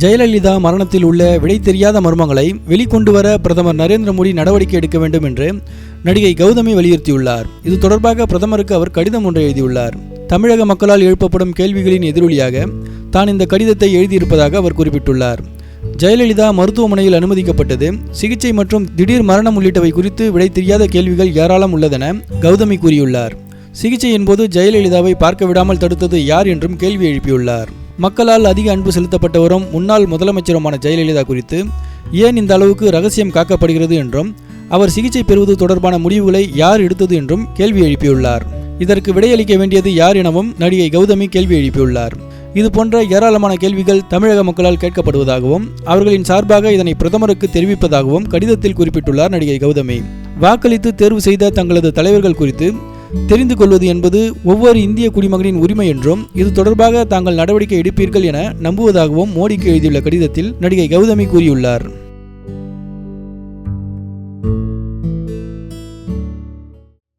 ஜெயலலிதா மரணத்தில் உள்ள விடை தெரியாத மர்மங்களை வெளிக்கொண்டு வர பிரதமர் நரேந்திர மோடி நடவடிக்கை எடுக்க வேண்டும் என்று நடிகை கௌதமி வலியுறுத்தியுள்ளார். இது தொடர்பாக பிரதமருக்கு அவர் கடிதம் ஒன்றை எழுதியுள்ளார். தமிழக மக்களால் எழுப்பப்படும் கேள்விகளின் எதிரொலியாக தான் இந்த கடிதத்தை எழுதியிருப்பதாக அவர் குறிப்பிட்டுள்ளார். ஜெயலலிதா மருத்துவமனையில் அனுமதிக்கப்பட்டது. சிகிச்சை மற்றும் திடீர் மரணம் உள்ளிட்டவை குறித்து விடை தெரியாத கேள்விகள் ஏராளம் உள்ளதென கௌதமி கூறியுள்ளார். சிகிச்சையின் போது ஜெயலலிதாவை பார்க்க விடாமல் தடுத்தது யார் என்றும் கேள்வி எழுப்பியுள்ளார். மக்களால் அதிக அன்பு செலுத்தப்பட்டவரும் முன்னாள் முதலமைச்சருமான ஜெயலலிதா குறித்து ஏன் இந்த அளவுக்கு ரகசியம் காக்கப்படுகிறது என்றும் அவர் சிகிச்சை பெறுவது தொடர்பான முடிவுகளை யார் எடுத்தது என்றும் கேள்வி எழுப்பியுள்ளார். இதற்கு விடையளிக்க வேண்டியது யார் எனவும் நடிகை கௌதமி கேள்வி எழுப்பியுள்ளார். இது போன்ற ஏராளமான கேள்விகள் தமிழக மக்களால் கேட்கப்படுவதாகவும் அவர்களின் சார்பாக இதனை பிரதமருக்கு தெரிவிப்பதாகவும் கடிதத்தில் குறிப்பிட்டுள்ளார் நடிகை கௌதமி. வாக்களித்து தேர்வு செய்த தங்களது தலைவர்கள் குறித்து தெரிந்து கொள்வது என்பது ஒவ்வொரு இந்திய குடிமகனின் உரிமை என்றும் இது தொடர்பாக தாங்கள் நடவடிக்கை எடுப்பீர்கள் என நம்புவதாகவும் மோடிக்கு எழுதியுள்ள கடிதத்தில் நடிகை கௌதமி கூறியுள்ளார்.